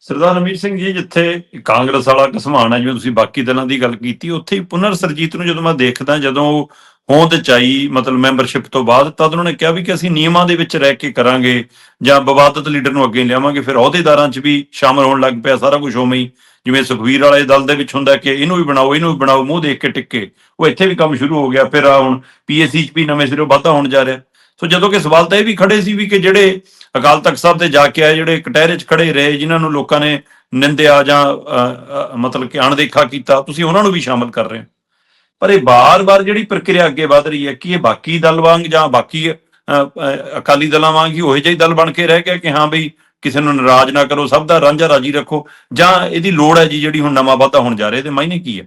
ਸਰਦਾਰ ਰਮੀਤ ਸਿੰਘ ਜੀ, ਜਿੱਥੇ ਕਾਂਗਰਸ ਵਾਲਾ ਘਸਮਾਨ ਹੈ, ਜਿਵੇਂ ਤੁਸੀਂ ਬਾਕੀ ਦਲਾਂ ਦੀ ਗੱਲ ਕੀਤੀ, ਉੱਥੇ ਹੀ ਪੁਨਰ ਸਰਜੀਤ ਨੂੰ ਜਦੋਂ ਮੈਂ ਦੇਖਦਾ, ਜਦੋਂ ਉਹ ਹੋਂਦ ਚ ਮਤਲਬ ਮੈਂਬਰਸ਼ਿਪ ਤੋਂ ਬਾਅਦ, ਤਦ ਉਹਨਾਂ ਨੇ ਕਿਹਾ ਵੀ ਕਿ ਅਸੀਂ ਨਿਯਮਾਂ ਦੇ ਵਿੱਚ ਰਹਿ ਕੇ ਕਰਾਂਗੇ ਜਾਂ ਵਿਵਾਦਤ ਲੀਡਰ ਨੂੰ ਅੱਗੇ ਲਿਆਵਾਂਗੇ, ਫਿਰ ਅਹੁਦੇਦਾਰਾਂ 'ਚ ਵੀ ਸ਼ਾਮਲ ਹੋਣ ਲੱਗ ਪਿਆ ਸਾਰਾ ਕੁਝ ਉਵੇਂ ਹੀ। ਜਿਵੇਂ ਸੁਖਵੀਰ ਵਾਲੇ ਦਲ ਦੇ ਵਿੱਚ ਹੁੰਦਾ ਕਿ ਇਹਨੂੰ ਵੀ ਬਣਾਓ, ਇਹਨੂੰ ਵੀ ਬਣਾਓ, ਮੂੰਹ ਦੇਖ ਕੇ ਟਿੱਕੇ। ਉਹ ਇੱਥੇ ਵੀ ਕੰਮ ਸ਼ੁਰੂ ਹੋ ਗਿਆ, ਫਿਰ ਆ ਹੁਣ ਪੀਐਸਸੀ 'ਚ ਵੀ ਨਵੇਂ ਸਿਰੋਂ ਵਾਧਾ ਹੋਣ ਜਾ ਰਿਹਾ। ਸੋ ਜਦੋਂ ਕਿ ਸਵਾਲ ਤਾਂ ਇਹ ਵੀ ਖੜੇ ਸੀ ਵੀ ਕਿ ਜਿਹੜੇ ਅਕਾਲ ਤਖਤ ਸਾਹਿਬ ਤੇ ਜਾ ਕੇ ਆਏ, ਜਿਹੜੇ ਕਟਹਿਰੇ 'ਚ ਖੜੇ ਰਹੇ, ਜਿਨ੍ਹਾਂ ਨੂੰ ਲੋਕਾਂ ਨੇ ਨਿੰਦਿਆ ਜਾਂ ਮਤਲਬ ਕਿ ਅਣਦੇਖਾ ਕੀਤਾ, ਤੁਸੀਂ ਉਹਨਾਂ ਨੂੰ ਵੀ ਸ਼ਾਮਲ ਕਰ ਰਹੇ ਹੋ। ਪਰ ਇਹ ਬਾਰ-ਬਾਰ ਜਿਹੜੀ ਪ੍ਰਕਿਰਿਆ ਅੱਗੇ ਵਧ ਰਹੀ ਹੈ, ਕਿ ਇਹ ਬਾਕੀ ਦਲ ਵਾਂਗ ਜਾਂ ਬਾਕੀ ਅਕਾਲੀ ਦਲਾਂ ਵਾਂਗ ਹੀ ਉਹੇ ਜਿਹੇ ਦਲ ਬਣ ਕੇ ਰਹਿ ਗਿਆ ਕਿ ਹਾਂ ਬਈ ਕਿਸੇ ਨੂੰ ਨਾਰਾਜ਼ ਨਾ ਕਰੋ, ਸਭ ਦਾ ਰਾਂਝਾ ਰਾਜੀ ਰੱਖੋ, ਜਾਂ ਇਹਦੀ ਲੋੜ ਹੈ ਜੀ ਜਿਹੜੀ ਹੁਣ ਨਵਾਂ ਵਾਧਾ ਹੋਣ ਜਾ ਰਿਹਾ ਤੇ ਮਾਇਨੇ ਕੀ ਹੈ?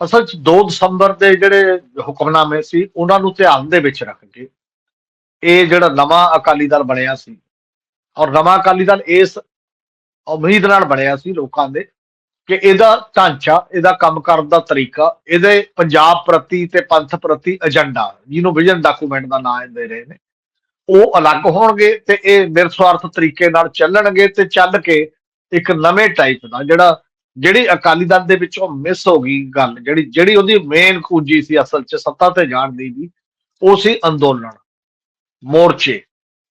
ਅਸਲ 'ਚ 2 ਦਸੰਬਰ ਦੇ ਜਿਹੜੇ ਹੁਕਮਨਾਮੇ ਸੀ, ਉਹਨਾਂ ਨੂੰ ਧਿਆਨ ਦੇ ਵਿੱਚ ਰੱਖ ਕੇ ਇਹ ਜਿਹੜਾ ਨਵਾਂ ਅਕਾਲੀ ਦਲ ਬਣਿਆ ਸੀ ਔਰ ਨਵਾਂ ਅਕਾਲੀ ਦਲ ਇਸ ਉਮੀਦ ਨਾਲ ਬਣਿਆ ਸੀ ਲੋਕਾਂ ਦੇ ਕਿ ਇਹਦਾ ਢਾਂਚਾ, ਇਹਦਾ ਕੰਮ ਕਰਨ ਦਾ ਤਰੀਕਾ, ਇਹਦੇ ਪੰਜਾਬ ਪ੍ਰਤੀ ਤੇ ਪੰਥ ਪ੍ਰਤੀ ਏਜੰਡਾ ਜਿਹਨੂੰ ਵਿਜ਼ਨ ਡਾਕੂਮੈਂਟ ਦਾ ਨਾਮ ਦੇ ਰਹੇ ਨੇ, ਉਹ ਅਲੱਗ ਹੋਣਗੇ ਤੇ ਇਹ ਨਿਰਸਵਾਰਥ ਤਰੀਕੇ ਨਾਲ ਚੱਲਣਗੇ ਤੇ ਚੱਲ ਕੇ ਇੱਕ ਨਵੇਂ ਟਾਈਪ ਦਾ ਜਿਹੜਾ, ਜਿਹੜੀ ਅਕਾਲੀ ਦਲ ਦੇ ਵਿੱਚੋਂ ਮਿਸ ਹੋ ਗਈ ਗੱਲ, ਜਿਹੜੀ ਜਿਹੜੀ ਉਹਦੀ ਮੇਨ ਕੁੰਜੀ ਸੀ ਅਸਲ 'ਚ ਸੱਤਾ ਤੇ ਜਾਣ ਦੀ ਵੀ, ਉਹ ਸੀ ਅੰਦੋਲਨ। ਮੋਰਚੇ,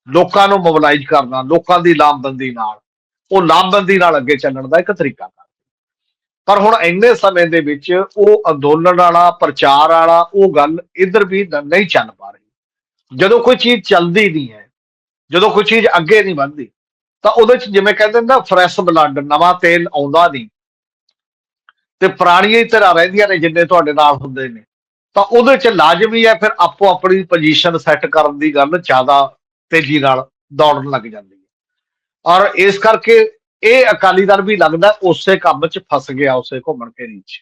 ਲੋਕਾਂ ਨੂੰ ਮੋਬਿਲਾਈਜ਼ ਕਰਨਾ, ਲੋਕਾਂ ਦੀ ਲਾਮਬੰਦੀ ਨਾਲ। ਉਹ ਲਾਮਬੰਦੀ ਨਾਲ ਅੱਗੇ ਚੱਲਣ ਦਾ ਇੱਕ ਤਰੀਕਾ ਕਰ ਪਰ ਹੁਣ ਇੰਨੇ ਸਮੇਂ ਦੇ ਵਿੱਚ ਉਹ ਅੰਦੋਲਨ ਵਾਲਾ, ਪ੍ਰਚਾਰ ਵਾਲਾ, ਉਹ ਗੱਲ ਇੱਧਰ ਵੀ ਨਹੀਂ ਚੱਲ ਪਾ ਰਹੀ। ਜਦੋਂ ਕੋਈ ਚੀਜ਼ ਚੱਲਦੀ ਨਹੀਂ ਹੈ, ਜਦੋਂ ਕੋਈ ਚੀਜ਼ ਅੱਗੇ ਨਹੀਂ ਵੱਧਦੀ, ਤਾਂ ਉਹਦੇ 'ਚ ਜਿਵੇਂ ਕਹਿੰਦੇ ਨੇ ਨਾ ਫਰੈਸ਼ ਬਲੱਡ ਨਵਾਂ ਤੇਲ ਆਉਂਦਾ ਨਹੀਂ। ਤੇ ਪੁਰਾਣੀਆਂ ਹੀ ਤਰ੍ਹਾਂ ਰਹਿੰਦੀਆਂ ਨੇ ਜਿੰਨੇ ਤੁਹਾਡੇ ਨਾਲ ਹੁੰਦੇ ਨੇ। ਤਾਂ ਉਹਦੇ 'ਚ ਲਾਜ਼ਮੀ ਹੈ, ਫਿਰ ਆਪੋ ਆਪਣੀ ਪੋਜੀਸ਼ਨ ਸੈੱਟ ਕਰਨ ਦੀ ਗੱਲ ਜ਼ਿਆਦਾ ਤੇਜ਼ੀ ਨਾਲ ਦੌੜਨ ਲੱਗ ਜਾਂਦੀ ਹੈ। ਔਰ ਇਸ ਕਰਕੇ ਇਹ ਅਕਾਲੀ ਦਲ ਵੀ ਲੱਗਦਾ ਉਸੇ ਕੰਮ 'ਚ ਫਸ ਗਿਆ, ਉਸੇ ਘੁੰਮਣ ਘੇਰੀ 'ਚ।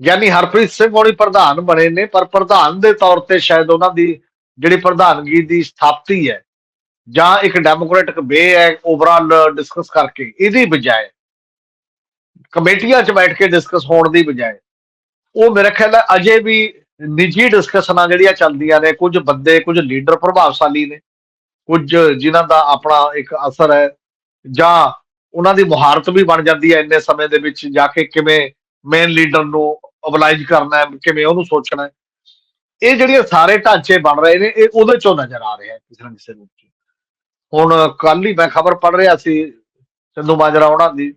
ਯਾਨੀ ਹਰਪ੍ਰੀਤ ਸਿੰਘ ਹੋਣੀ ਪ੍ਰਧਾਨ ਬਣੇ ਨੇ, ਪਰ ਪ੍ਰਧਾਨ ਦੇ ਤੌਰ ਤੇ ਸ਼ਾਇਦ ਉਹਨਾਂ ਦੀ ਜਿਹੜੀ ਪ੍ਰਧਾਨਗੀ ਦੀ ਸਥਾਪਤੀ ਹੈ, ਜਾਂ ਇੱਕ ਡੈਮੋਕ੍ਰੈਟਿਕ ਵੇ ਹੈ ਓਵਰਆਲ ਡਿਸਕਸ ਕਰਕੇ, ਇਹਦੀ ਬਜਾਏ, ਕਮੇਟੀਆਂ 'ਚ ਬੈਠ ਕੇ ਡਿਸਕਸ ਹੋਣ ਦੀ ਬਜਾਏ ਉਹ ਮੇਰੇ ਖਿਆਲ ਹੈ ਅਜੇ ਵੀ ਨਿੱਜੀ ਡਿਸਕਸ਼ਨਾਂ ਜਿਹੜੀਆਂ ਚੱਲਦੀਆਂ ਨੇ, ਕੁਝ ਬੰਦੇ, ਕੁਝ ਲੀਡਰ ਪ੍ਰਭਾਵਸ਼ਾਲੀ ਨੇ, ਕੁਝ ਜਿਨ੍ਹਾਂ ਦਾ ਆਪਣਾ ਇੱਕ ਅਸਰ ਹੈ, ਜਾਂ ਉਹਨਾਂ ਦੀ ਮੁਹਾਰਤ ਵੀ ਬਣ ਜਾਂਦੀ ਹੈ ਇੰਨੇ ਸਮੇਂ ਦੇ ਵਿੱਚ ਜਾ ਕੇ ਕਿਵੇਂ ਮੇਨ ਲੀਡਰ ਨੂੰ ਅਬਲਾਈਜ ਕਰਨਾ ਹੈ, ਕਿਵੇਂ ਉਹਨੂੰ ਸੋਚਣਾ ਹੈ। ਇਹ ਜਿਹੜੀਆਂ ਸਾਰੇ ਢਾਂਚੇ ਬਣ ਰਹੇ ਨੇ, ਇਹ ਉਹਦੇ ਚੋਂ ਨਜ਼ਰ ਆ ਰਿਹਾ ਕਿਸੇ ਨਾ ਕਿਸੇ ਰੂਪ 'ਚ। ਹੁਣ ਕੱਲ ਹੀ ਮੈਂ ਖਬਰ ਪੜ੍ਹ ਰਿਹਾ ਸੀ ਚੰਦੂ ਮਾਜਰਾ ਉਹਨਾਂ ਦੀ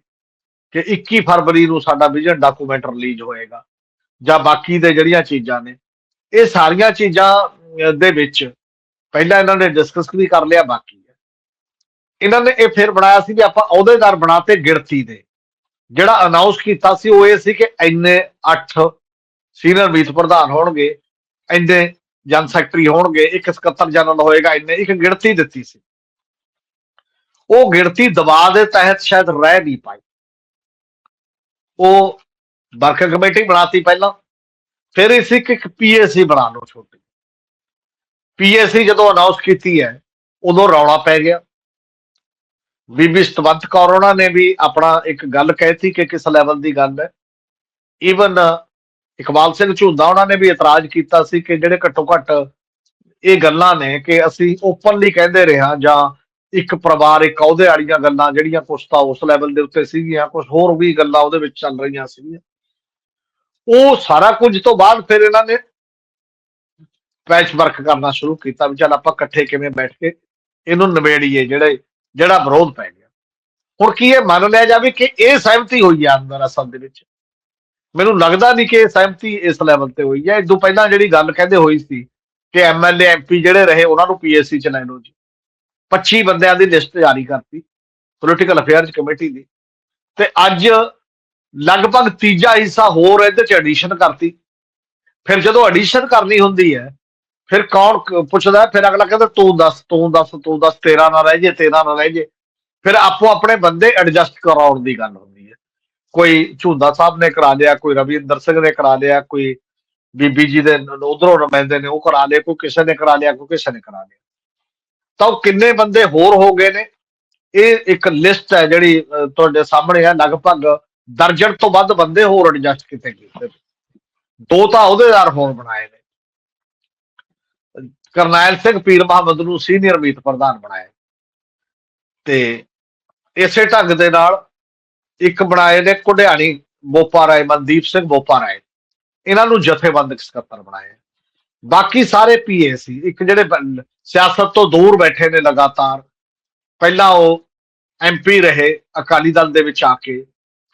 ਕਿ 21 ਫਰਵਰੀ ਨੂੰ ਸਾਡਾ ਵਿਜ਼ਨ ਡਾਕੂਮੈਂਟ ਰਿਲੀਜ਼ ਹੋਏਗਾ। ਜਾਂ ਬਾਕੀ ਦੇ ਜਿਹੜੀਆਂ ਚੀਜ਼ਾਂ ਨੇ, ਇਹ ਸਾਰੀਆਂ ਚੀਜ਼ਾਂ ਦੇ ਵਿੱਚ ਪਹਿਲਾਂ ਇਹਨਾਂ ਨੇ ਡਿਸਕਸ ਵੀ ਕਰ ਲਿਆ, ਬਾਕੀ ਹੈ। ਇਹਨਾਂ ਨੇ ਇਹ ਫਿਰ ਬਣਾਇਆ ਸੀ ਵੀ ਆਪਾਂ ਅਹੁਦੇਦਾਰ ਬਣਾਤੇ ਗਿਣਤੀ ਦੇ। ਜਿਹੜਾ ਅਨਾਉਂਸ ਕੀਤਾ ਸੀ ਉਹ ਇਹ ਸੀ ਕਿ ਇੰਨੇ 8 ਸੀਨੀਅਰ ਮੀਤ ਪ੍ਰਧਾਨ ਹੋਣਗੇ, ਇੰਨੇ ਜਨ ਸੈਕਟਰੀ ਹੋਣਗੇ, ਇੱਕ ਸਕੱਤਰ ਜਨਰਲ ਹੋਏਗਾ, ਇੰਨੇ, ਇੱਕ ਗਿਣਤੀ ਦਿੱਤੀ ਸੀ। ਉਹ ਗਿਣਤੀ ਦਬਾਅ ਦੇ ਤਹਿਤ ਸ਼ਾਇਦ ਰਹਿ ਨਹੀਂ ਪਾਈ। ਉਹ ਵਰਕਿੰਗ ਕਮੇਟੀ ਬਣਾਤੀ ਪਹਿਲਾਂ, ਫਿਰ ਇਸ ਇੱਕ ਇੱਕ ਪੀਐਸਸੀ ਬਣਾ ਲਓ ਛੋਟੀ। ਪੀਐਸਸੀ ਜਦੋਂ ਅਨਾਉਂਸ ਕੀਤੀ ਹੈ, ਉਦੋਂ ਰੌਲਾ ਪੈ ਗਿਆ। ਬੀਬੀ ਸਤਵੰਤ ਕੌਰ ਉਹਨਾਂ ਨੇ ਵੀ ਆਪਣਾ ਇੱਕ ਗੱਲ ਕਹਿਤੀ ਕਿ ਕਿਸ ਲੈਵਲ ਦੀ ਗੱਲ ਹੈ। ਈਵਨ ਇਕਬਾਲ ਸਿੰਘ ਝੁੰਦਾ ਉਹਨਾਂ ਨੇ ਵੀ ਇਤਰਾਜ਼ ਕੀਤਾ ਸੀ ਕਿ ਜਿਹੜੇ ਘੱਟੋ ਘੱਟ ਇਹ ਗੱਲਾਂ ਨੇ ਕਿ ਅਸੀਂ ਓਪਨਲੀ ਕਹਿੰਦੇ ਰਿਹਾ ਜਾਂ ਇੱਕ ਪਰਿਵਾਰ, ਇੱਕ ਅਹੁਦੇ ਵਾਲੀਆਂ ਗੱਲਾਂ ਜਿਹੜੀਆਂ ਕੁਛ ਤਾਂ ਉਸ ਲੈਵਲ ਦੇ ਉੱਤੇ ਸੀਗੀਆਂ ਕੁਝ ਹੋਰ ਵੀ ਗੱਲਾਂ ਉਹਦੇ ਵਿੱਚ ਚੱਲ ਰਹੀਆਂ ਸੀਗੀਆਂ। ਉਹ ਸਾਰਾ ਕੁਝ ਤੋਂ ਬਾਅਦ ਫਿਰ ਇਹਨਾਂ ਨੇ ਪੈਚ ਵਰਕ ਕਰਨਾ ਸ਼ੁਰੂ ਕੀਤਾ ਵੀ ਚੱਲ ਆਪਾਂ ਇਕੱਠੇ ਕਿਵੇਂ ਬੈਠ ਕੇ ਇਹਨੂੰ ਨਿਬੇੜੀਏ ਜਿਹੜੇ, ਜਿਹੜਾ ਵਿਰੋਧ ਪੈ ਗਿਆ। ਹੁਣ ਕੀ ਇਹ ਮੰਨ ਲਿਆ ਜਾਵੇ ਕਿ ਇਹ ਸਹਿਮਤੀ ਹੋਈ ਹੈ ਅੰਦਰ ਅਸਲ ਦੇ ਵਿੱਚ? ਮੈਨੂੰ ਲੱਗਦਾ ਨਹੀਂ ਕਿ ਇਹ ਸਹਿਮਤੀ ਇਸ ਲੈਵਲ ਤੇ ਹੋਈ ਹੈ ਇਦੋਂ ਪਹਿਲਾਂ ਜਿਹੜੀ ਗੱਲ ਕਹਿੰਦੇ ਹੋਈ ਸੀ ਕਿ ਐਮਐਲਏ ਐਮਪੀ ਜਿਹੜੇ ਰਹੇ, ਉਹਨਾਂ ਨੂੰ ਪੀਐਸਸੀ ਚ ਲੈ ਲਓ ਜੀ। 25 ਬੰਦਿਆਂ ਦੀ ਲਿਸਟ ਜਾਰੀ ਕਰਤੀ ਪੋਲੀਟੀਕਲ ਅਫੇਅਰਸ ਕਮੇਟੀ ਦੀ। ਤੇ ਅੱਜ ਲਗਭਗ ਤੀਜਾ ਹਿੱਸਾ ਹੋਰ ਇਹਦੇ ਚ ਐਡੀਸ਼ਨ ਕਰਤੀ। ਫਿਰ ਜਦੋਂ ਐਡੀਸ਼ਨ ਕਰਨੀ ਹੁੰਦੀ ਹੈ, ਫਿਰ ਕੌਣ ਪੁੱਛਦਾ ਫਿਰ ਅਗਲਾ ਕਹਿੰਦਾ, ਤੂੰ ਦੱਸ ਤੂੰ ਦੱਸ ਤੂੰ ਦੱਸ, ਤੇਰਾ ਨਾ ਰਹਿ ਜੇ, ਤੇਰਾ ਨਾ ਰਹਿ ਜੇ। ਫਿਰ ਆਪੋ ਆਪਣੇ ਬੰਦੇ ਐਡਜਸਟ ਕਰਾਉਣ ਦੀ ਗੱਲ ਹੁੰਦੀ ਹੈ। ਕੋਈ ਝੁੰਦਾ ਸਾਹਿਬ ਨੇ ਕਰਾ ਲਿਆ, ਕੋਈ ਰਵਿੰਦਰ ਸਿੰਘ ਨੇ ਕਰਾ ਲਿਆ, ਕੋਈ ਬੀਬੀ ਜੀ ਦੇ ਉਧਰੋਂ ਨੁਮਾਇੰਦੇ ਨੇ ਉਹ ਕਰਾ ਲਿਆ, ਕੋਈ ਕਿਸੇ ਨੇ ਕਰਾ ਲਿਆ, ਕੋਈ ਕਿਸੇ ਨੇ ਕਰਾ ਲਿਆ। ਤਾਂ ਉਹ ਕਿੰਨੇ ਬੰਦੇ ਹੋਰ ਹੋ ਗਏ ਨੇ? ਇਹ ਇੱਕ ਲਿਸਟ ਹੈ ਜਿਹੜੀ ਤੁਹਾਡੇ ਸਾਹਮਣੇ ਹੈ, ਲਗਭਗ ਦਰਜਨ ਤੋਂ ਵੱਧ ਬੰਦੇ ਹੋਰ ਐਡਜਸਟ ਕੀਤੇ ਦੋ ਤਾਂ ਅਹੁਦੇਦਾਰ ਹੋਰ ਬਣਾਏ ਨੇ। ਕਰਨੈਲ ਸਿੰਘ ਪੀਰ ਮੁਹੰਮਦ ਨੂੰ ਸੀਨੀਅਰ ਮੀਤ ਪ੍ਰਧਾਨ ਬਣਾਇਆ। ਤੇ ਇਸੇ ਢੰਗ ਦੇ ਨਾਲ ਇੱਕ ਬਣਾਏ ਨੇ ਕੁਢਿਆਣੀ ਬੋਪਾ ਰਾਏ, ਮਨਦੀਪ ਸਿੰਘ ਬੋਪਾ ਰਾਏ। ਇਹਨਾਂ ਨੂੰ ਜਥੇਬੰਦਕ ਸਕੱਤਰ ਬਣਾਇਆ। ਬਾਕੀ ਸਾਰੇ ਪੀਏ ਸੀ। ਇੱਕ ਜਿਹੜੇ ਸਿਆਸਤ ਤੋਂ ਦੂਰ ਬੈਠੇ ਨੇ ਲਗਾਤਾਰ। ਪਹਿਲਾਂ ਉਹ ਐਮਪੀ ਰਹੇ, ਅਕਾਲੀ ਦਲ ਦੇ ਵਿੱਚ ਆ ਕੇ।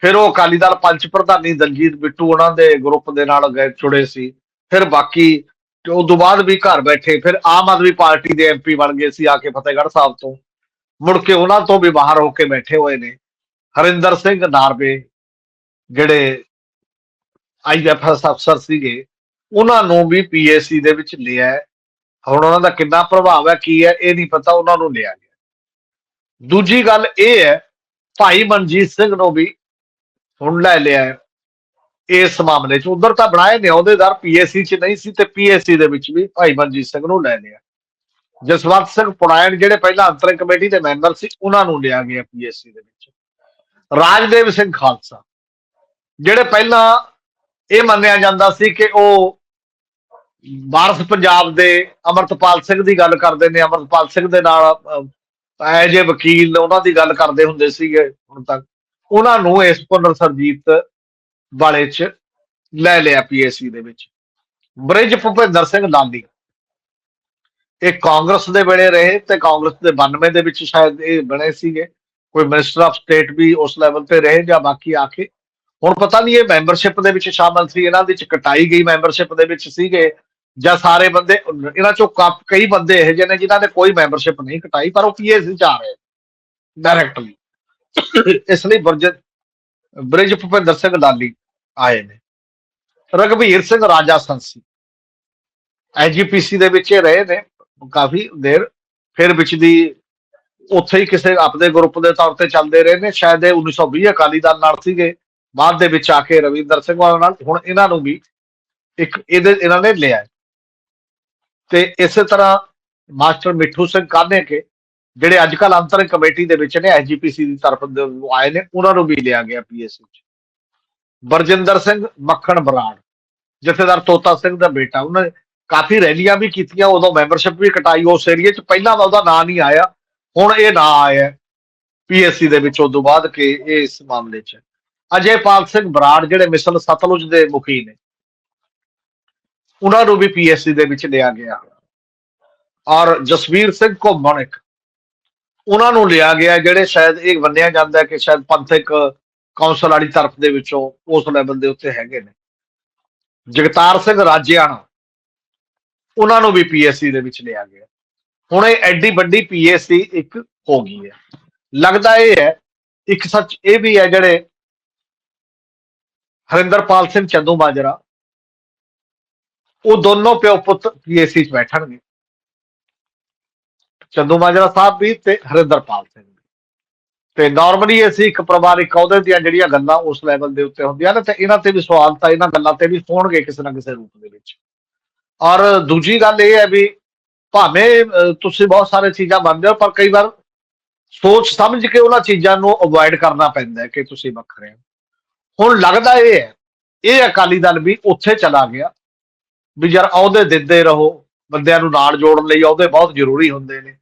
ਫਿਰ ਉਹ ਅਕਾਲੀ ਦਲ ਪੰਚ ਪ੍ਰਧਾਨੀ ਦਲਜੀਤ ਬਿੱਟੂ ਉਹਨਾਂ ਦੇ ਗਰੁੱਪ ਦੇ ਨਾਲ ਗਏ, ਜੁੜੇ ਸੀ। ਫਿਰ ਬਾਕੀ ਤੇ ਉਸ ਤੋਂ ਬਾਅਦ ਵੀ ਘਰ ਬੈਠੇ, ਫਿਰ ਆਮ ਆਦਮੀ ਪਾਰਟੀ ਦੇ ਐਮਪੀ ਬਣ ਗਏ ਸੀ ਆ ਕੇ ਫਤਿਹਗੜ੍ਹ ਸਾਹਿਬ ਤੋਂ। ਮੁੜ ਕੇ ਉਹਨਾਂ ਤੋਂ ਵੀ ਬਾਹਰ ਹੋ ਕੇ ਬੈਠੇ ਹੋਏ ਨੇ। ਹਰਿੰਦਰ ਸਿੰਘ ਨਾਰਵੇ ਜਿਹੜੇ ਆਈਐਫਐਸ ਅਫਸਰ ਸੀਗੇ, ਉਹਨਾਂ ਨੂੰ ਵੀ ਪੀਏਸੀ ਦੇ ਵਿੱਚ ਲਿਆ ਹੁਣ ਉਹਨਾਂ ਦਾ ਕਿੰਨਾ ਪ੍ਰਭਾਵ ਹੈ, ਕੀ ਹੈ, ਇਹ ਨਹੀਂ ਪਤਾ, ਉਹਨਾਂ ਨੂੰ ਲਿਆ ਗਿਆ। ਦੂਜੀ ਗੱਲ ਇਹ ਹੈ, ਭਾਈ ਮਨਜੀਤ ਸਿੰਘ ਨੂੰ ਵੀ ਹੁਣ ਲੈ ਲਿਆ ਇਸ ਮਾਮਲੇ 'ਚ ਉਧਰ ਤਾਂ ਬਣਾਏ ਨੇ ਅਹੁਦੇਦਾਰ ਪੀਏਸੀ 'ਚ ਨਹੀਂ ਸੀ ਤੇ ਪੀਏਸੀ ਦੇ ਵਿੱਚ ਵੀ ਭਾਈ ਮਨਜੀਤ ਸਿੰਘ ਨੂੰ ਲੈ ਲਿਆ। ਜਸਵੰਤ ਸਿੰਘ ਪੁਰਾਇਣ ਜਿਹੜੇ ਪਹਿਲਾਂ ਅੰਤਰਿਮ ਕਮੇਟੀ ਦੇ ਮੈਂਬਰ ਸੀ, ਉਹਨਾਂ ਨੂੰ ਲਿਆ ਗਿਆ ਪੀਐਸਸੀ ਦੇ ਵਿੱਚ। ਰਾਜਦੇਵ ਸਿੰਘ ਖਾਲਸਾ, ਜਿਹੜੇ ਪਹਿਲਾਂ ਇਹ ਮੰਨਿਆ ਜਾਂਦਾ ਸੀ ਕਿ ਉਹ ਵਾਰਸ ਪੰਜਾਬ ਦੇ ਅਮਰਤਪਾਲ ਸਿੰਘ ਦੀ ਗੱਲ ਕਰਦੇ ਨੇ, ਅਮਰਤਪਾਲ ਸਿੰਘ ਦੇ ਨਾਲ ਐਜ ਏ ਵਕੀਲ ਉਹਨਾਂ ਦੀ ਗੱਲ ਕਰਦੇ ਹੁੰਦੇ ਸੀਗੇ, ਹੁਣ ਤੱਕ। ਉਹਨਾਂ ਨੂੰ ਇਸ ਪੁਨਰ ਸਰਜੀਤ ਵਾਲੇ ਚ ਲੈ ਲਿਆ ਪੀਐਸਸੀ ਦੇ ਵਿੱਚ। ਬ੍ਰਿਜ ਭੁਪਿੰਦਰ ਸਿੰਘ ਲਾਲੀ ਇਹ ਕਾਂਗਰਸ ਦੇ ਵੇਲੇ ਰਹੇ ਤੇ ਕਾਂਗਰਸ ਦੇ 92 ਦੇ ਵਿੱਚ ਸ਼ਾਇਦ ਇਹ ਬਣੇ ਸੀਗੇ। ਕੋਈ ਮਿਨਿਸਟਰ ਆਫ ਸਟੇਟ ਵੀ ਉਸ ਲੈਵਲ ਤੇ ਰਹੇ ਜਾਂ ਬਾਕੀ ਆ ਕੇ। ਹੁਣ ਪਤਾ ਨਹੀਂ ਇਹ ਮੈਂਬਰਸ਼ਿਪ ਦੇ ਵਿੱਚ ਸ਼ਾਮਲ ਸੀ, ਇਹਨਾਂ ਦੀ ਚ ਕਟਾਈ ਗਈ ਮੈਂਬਰਸ਼ਿਪ ਦੇ ਵਿੱਚ ਸੀਗੇ ਜਾਂ ਸਾਰੇ ਬੰਦੇ, ਇਹਨਾਂ ਚੋਂ ਕਾ- ਕਈ ਬੰਦੇ ਇਹ ਜਿਹੇ ਨੇ ਜਿਨ੍ਹਾਂ ਨੇ ਕੋਈ ਮੈਂਬਰਸ਼ਿਪ ਨਹੀਂ ਕਟਾਈ, ਪਰ ਉਹ ਪੀਐਸਸੀ ਚ ਆ ਰਹੇ ਡਾਇਰੈਕਟਲੀ ਇਸ ਲਈ ਬਰਜ ਬ੍ਰਿਜ ਭੁਪਿੰਦਰ ਸਿੰਘ ਲਾਲੀ ਆਏ ਨੇ। ਰਗਵੀਰ ਸਿੰਘ ਰਾਜਾ ਸੰਸੀ ਐਜੀਪੀਸੀ ਦੇ ਵਿੱਚ ਇਹ ਰਹੇ ਨੇ। ਕਾਫੀ ਦੇਰ ਫਿਰ ਵਿੱਚ ਦੀ ਉੱਥੇ ਹੀ ਕਿਸੇ ਆਪਦੇ ਗਰੁੱਪ ਦੇ ਤੌਰ ਤੇ ਚੱਲਦੇ ਰਹੇ ਨੇ। ਸ਼ਾਇਦ ਇਹ 1920 ਅਕਾਲੀ ਦਲ ਨਾਲ ਸੀਗੇ। ਬਾਅਦ ਦੇ ਵਿੱਚ ਆ ਕੇ ਰਵਿੰਦਰ ਸਿੰਘ ਵਾਲਾ ਨਾਲ ਹੁਣ ਇਹਨਾਂ ਨੂੰ ਵੀ ਇੱਕ ਇਹਦੇ ਇਹਨਾਂ ਨੇ ਲਿਆ। ਤੇ ਇਸੇ ਤਰ੍ਹਾਂ ਮਾਸਟਰ ਮਿੱਠੂ ਸਿੰਘ ਕਾਹਨੇ ਕੇ ਜਿਹੜੇ ਅੱਜ ਕੱਲ ਅੰਤਰਿਮ ਕਮੇਟੀ ਦੇ ਵਿੱਚ ਨੇ ਐਜੀਪੀਸੀ ਦੀ ਤਰਫ ਦੇ ਆਏ ਨੇ, ਉਹਨਾਂ ਨੂੰ ਵੀ ਲਿਆ ਗਿਆ ਪੀਐਸਸੀ ਚ। ਬਰਜਿੰਦਰ ਸਿੰਘ ਮੱਖਣ ਬਰਾੜ, ਜਥੇਦਾਰ ਤੋਤਾ ਸਿੰਘ ਦਾ ਬੇਟਾ, ਉਹਨੇ ਕਾਫੀ ਰੈਲੀਆਂ ਵੀ ਕੀਤੀਆਂ, ਉਦੋਂ ਮੈਂਬਰਸ਼ਿਪ ਵੀ ਕਟਾਈ, ਉਸ ਏਰੀਏ ਚ ਪਹਿਲਾਂ ਤਾਂ ਉਹਦਾ ਨਾਂ ਨਹੀਂ ਆਇਆ, ਹੁਣ ਇਹ ਨਾਂ ਆਇਆ ਪੀਐਸਸੀ ਦੇ ਵਿੱਚ ਉਸ ਤੋਂ ਬਾਅਦ ਕਿ ਇਹ ਇਸ ਮਾਮਲੇ 'ਚ। ਅਜੇਪਾਲ ਸਿੰਘ ਬਰਾੜ ਜਿਹੜੇ ਮਿਸਲ ਸਤਲੁਜ ਦੇ ਮੁਖੀ ਨੇ, ਉਹਨਾਂ ਨੂੰ ਵੀ ਪੀਐਸਸੀ ਦੇ ਵਿੱਚ ਲਿਆ ਗਿਆ। ਔਰ ਜਸਵੀਰ ਸਿੰਘ ਘੁੰਮਣ ਇੱਕ ਉਹਨਾਂ ਨੂੰ ਲਿਆ ਗਿਆ ਜਿਹੜੇ ਸ਼ਾਇਦ ਇਹ ਮੰਨਿਆ ਜਾਂਦਾ ਕਿ ਸ਼ਾਇਦ ਪੰਥਕ ਕੌਂਸਲ ਵਾਲੀ ਤਰਫ ਦੇ ਵਿੱਚੋਂ ਉਸ ਲੈਵਲ ਦੇ ਉੱਤੇ ਹੈਗੇ ਨੇ। ਜਗਤਾਰ ਸਿੰਘ ਰਾਜਿਆਣਾ, ਉਹਨਾਂ ਨੂੰ ਵੀ ਪੀਐਸਸੀ ਦੇ ਵਿੱਚ ਲਿਆ ਗਿਆ। ਹੁਣ ਇਹ ਐਡੀ ਵੱਡੀ ਪੀਐਸਸੀ ਇੱਕ ਹੋ ਗਈ ਹੈ। ਲੱਗਦਾ ਇਹ ਹੈ, ਇੱਕ ਸੱਚ ਇਹ ਵੀ ਹੈ ਜਿਹੜੇ ਹਰਿੰਦਰਪਾਲ ਸਿੰਘ ਚੰਦੂ ਮਾਜਰਾ ਉਹ ਦੋਨੋਂ ਪਿਓ ਪੁੱਤ ਪੀਐਸਸੀ 'ਚ ਬੈਠਣਗੇ। ਚੰਦੂ ਮਾਜਰਾ ਸਾਹਿਬ ਵੀ ਤੇ ਹਰਿੰਦਰਪਾਲ ਸਿੰਘ ਵੀ। ਤੇ ਨਾਰਮਲੀ ਅਸੀਂ ਇੱਕ ਪਰਿਵਾਰਿਕ ਅਹੁਦੇ ਦੀਆਂ ਜਿਹੜੀਆਂ ਗੱਲਾਂ ਉਸ ਲੈਵਲ ਦੇ ਉੱਤੇ ਹੁੰਦੀਆਂ ਨੇ ਤੇ ਇਹਨਾਂ ਤੇ ਵੀ ਸਵਾਲ ਤਾਂ ਇਹਨਾਂ ਗੱਲਾਂ ਤੇ ਵੀ ਹੋਣਗੇ ਕਿਸੇ ਨਾ ਕਿਸੇ ਰੂਪ ਦੇ ਵਿੱਚ। ਔਰ ਦੂਜੀ ਗੱਲ ਇਹ ਹੈ ਵੀ ਭਾਵੇਂ ਤੁਸੀਂ ਬਹੁਤ ਸਾਰੇ ਚੀਜ਼ਾਂ ਮੰਨਦੇ ਹੋ, ਪਰ ਕਈ ਵਾਰ ਸੋਚ ਸਮਝ ਕੇ ਉਹਨਾਂ ਚੀਜ਼ਾਂ ਨੂੰ ਅਵੋਇਡ ਕਰਨਾ ਪੈਂਦਾ ਹੈ ਕਿ ਤੁਸੀਂ ਵੱਖਰੇ ਹੋ। ਹੁਣ ਲੱਗਦਾ ਇਹ ਹੈ, ਇਹ ਅਕਾਲੀ ਦਲ ਵੀ ਉੱਥੇ ਚਲਾ ਗਿਆ ਵੀ ਯਾਰ ਅਹੁਦੇ ਦਿੰਦੇ ਰਹੋ ਬੰਦਿਆਂ ਨੂੰ ਨਾਲ ਜੋੜਨ ਲਈ ਅਹੁਦੇ ਬਹੁਤ ਜ਼ਰੂਰੀ ਹੁੰਦੇ ਨੇ।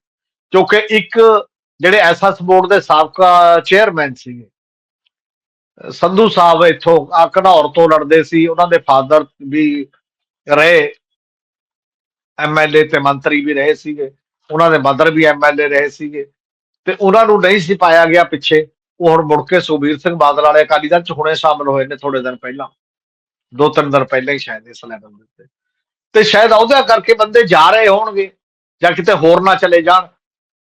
ਕਿਉਂਕਿ ਇੱਕ ਜਿਹੜੇ ਐਸਐਸ ਬੋਰਡ ਦੇ ਸਾਬਕਾ ਚੇਅਰਮੈਨ ਸੀਗੇ, ਸੰਧੂ ਸਾਹਿਬ ਇੱਥੋਂ ਆ ਘਨੌਰ ਤੋਂ ਲੜਦੇ ਸੀ, ਉਹਨਾਂ ਦੇ ਫਾਦਰ ਵੀ ਰਹੇ ਐਮਐਲਏ ਤੇ ਮੰਤਰੀ ਵੀ ਰਹੇ ਸੀਗੇ, ਉਹਨਾਂ ਦੇ ਮਦਰ ਵੀ ਐਮਐਲਏ ਰਹੇ ਸੀਗੇ, ਤੇ ਉਹਨਾਂ ਨੂੰ ਨਹੀਂ ਸੀ ਪਾਇਆ ਗਿਆ ਪਿੱਛੇ। ਉਹ ਹੁਣ ਮੁੜ ਕੇ ਸੁਖਬੀਰ ਸਿੰਘ ਬਾਦਲ ਵਾਲੇ ਅਕਾਲੀ ਦਲ ਚ ਹੁਣੇ ਸ਼ਾਮਲ ਹੋਏ ਨੇ ਥੋੜੇ ਦਿਨ ਪਹਿਲਾਂ, ਦੋ ਤਿੰਨ ਦਿਨ ਪਹਿਲਾਂ ਹੀ ਸ਼ਾਇਦ ਇਸ ਲੈਵਲ ਦੇ ਉੱਤੇ। ਤੇ ਸ਼ਾਇਦ ਉਹਦਾ ਕਰਕੇ ਬੰਦੇ ਜਾ ਰਹੇ ਹੋਣਗੇ ਜਾਂ ਕਿਤੇ ਹੋਰ ਨਾ ਚਲੇ ਜਾਣ।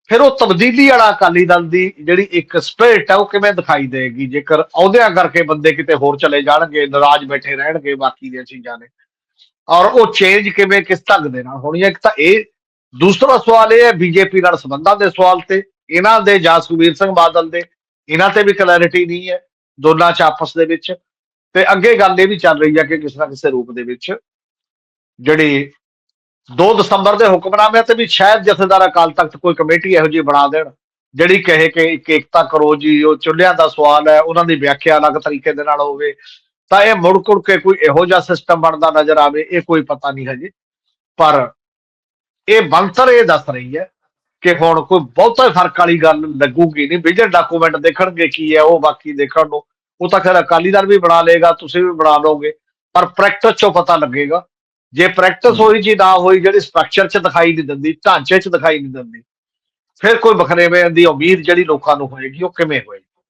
ਫਿਰ ਉਹ ਤਬਦੀਲੀ ਵਾਲਾ ਅਕਾਲੀ ਦਲ ਦੀ ਜਿਹੜੀ ਇੱਕ ਸਪਿਰਿਟ ਹੈ ਉਹ ਕਿਵੇਂ ਦਿਖਾਈ ਦੇਗੀ? ਜੇਕਰ ਅਹੁਦਿਆਂ ਕਰਕੇ ਬੰਦੇ ਕਿਤੇ ਹੋਰ ਚਲੇ ਜਾਣਗੇ, ਨਾਰਾਜ਼ ਬੈਠੇ ਰਹਿਣਗੇ ਬਾਕੀ ਦੀਆਂ ਚੀਜ਼ਾਂ ਨੇ। ਔਰ ਉਹ ਚੇਂਜ ਕਿਵੇਂ, ਕਿਸ ਢੰਗ ਦੇ ਨਾਲ ਹੋਣੀ ਹੈ? ਇੱਕ ਤਾਂ ਇਹ ਦੂਸਰਾ ਸਵਾਲ ਇਹ ਹੈ ਬੀਜੇਪੀ ਨਾਲ ਸੰਬੰਧਾਂ ਦੇ ਸਵਾਲ ਤੇ, ਇਹਨਾਂ ਦੇ ਜਾਂ ਸੁਖਬੀਰ ਸਿੰਘ ਬਾਦਲ ਦੇ। ਇਹਨਾਂ ਤੇ ਵੀ ਕਲੈਰਿਟੀ ਨਹੀਂ ਹੈ, ਦੋਨਾਂ ਚ ਆਪਸ ਦੇ ਵਿੱਚ। ਤੇ ਅੱਗੇ ਗੱਲ ਇਹ ਵੀ ਚੱਲ ਰਹੀ ਹੈ ਕਿ ਕਿਸੇ ਨਾ ਕਿਸੇ ਰੂਪ ਦੇ ਵਿੱਚ ਜਿਹੜੀ 2 ਦਸੰਬਰ ਦੇ ਹੁਕਮਨਾਮੇ ਤੇ ਵੀ ਸ਼ਾਇਦ ਜਥੇਦਾਰ ਅਕਾਲ ਤਖਤ ਕੋਈ ਕਮੇਟੀ ਇਹੋ ਜਿਹੀ ਬਣਾ ਦੇਣ, ਜਿਹੜੀ ਕਹੇ ਕਿ ਇੱਕ ਏਕਤਾ ਕਰੋ ਜੀ, ਉਹ ਚੁੱਲ੍ਹਿਆਂ ਦਾ ਸਵਾਲ ਹੈ, ਉਹਨਾਂ ਦੀ ਵਿਆਖਿਆ ਅਲੱਗ ਤਰੀਕੇ ਦੇ ਨਾਲ ਹੋਵੇ, ਤਾਂ ਇਹ ਮੁੜ ਕੁੜ ਕੇ ਕੋਈ ਇਹੋ ਜਿਹਾ ਸਿਸਟਮ ਬਣਦਾ ਨਜ਼ਰ ਆਵੇ, ਇਹ ਕੋਈ ਪਤਾ ਨਹੀਂ ਹਜੇ। ਪਰ ਇਹ ਬੰਤਰ ਇਹ ਦੱਸ ਰਹੀ ਹੈ ਕਿ ਹੁਣ ਕੋਈ ਬਹੁਤਾ ਫ਼ਰਕ ਵਾਲੀ ਗੱਲ ਲੱਗੂਗੀ ਨਹੀਂ ਵਿਜਨ ਡਾਕੂਮੈਂਟ ਦੇਖਣਗੇ ਕੀ ਹੈ, ਉਹ ਬਾਕੀ ਦੇਖਣ ਨੂੰ। ਉਹ ਤਾਂ ਖੈਰ ਅਕਾਲੀ ਦਲ ਵੀ ਬਣਾ ਲਏਗਾ, ਤੁਸੀਂ ਵੀ ਬਣਾ ਲਓਗੇ, ਪਰ ਪ੍ਰੈਕਟਿਸ ਚੋਂ ਪਤਾ ਲੱਗੇਗਾ। ਜੇ ਪ੍ਰੈਕਟਿਸ ਹੋਈ ਜੀ ਨਾ ਹੋਈ ਜਿਹੜੀ ਸਟਰਕਚਰ 'ਚ ਦਿਖਾਈ ਨਹੀਂ ਦਿੰਦੀ ਢਾਂਚੇ 'ਚ ਦਿਖਾਈ ਨਹੀਂ ਦਿੰਦੀ ਫਿਰ ਕੋਈ ਬਖਰੇਵੇਂ ਦੀ ਉਮੀਦ ਜਿਹੜੀ ਲੋਕਾਂ ਨੂੰ ਹੋਏਗੀ ਉਹ ਕਿਵੇਂ ਹੋਏਗੀ?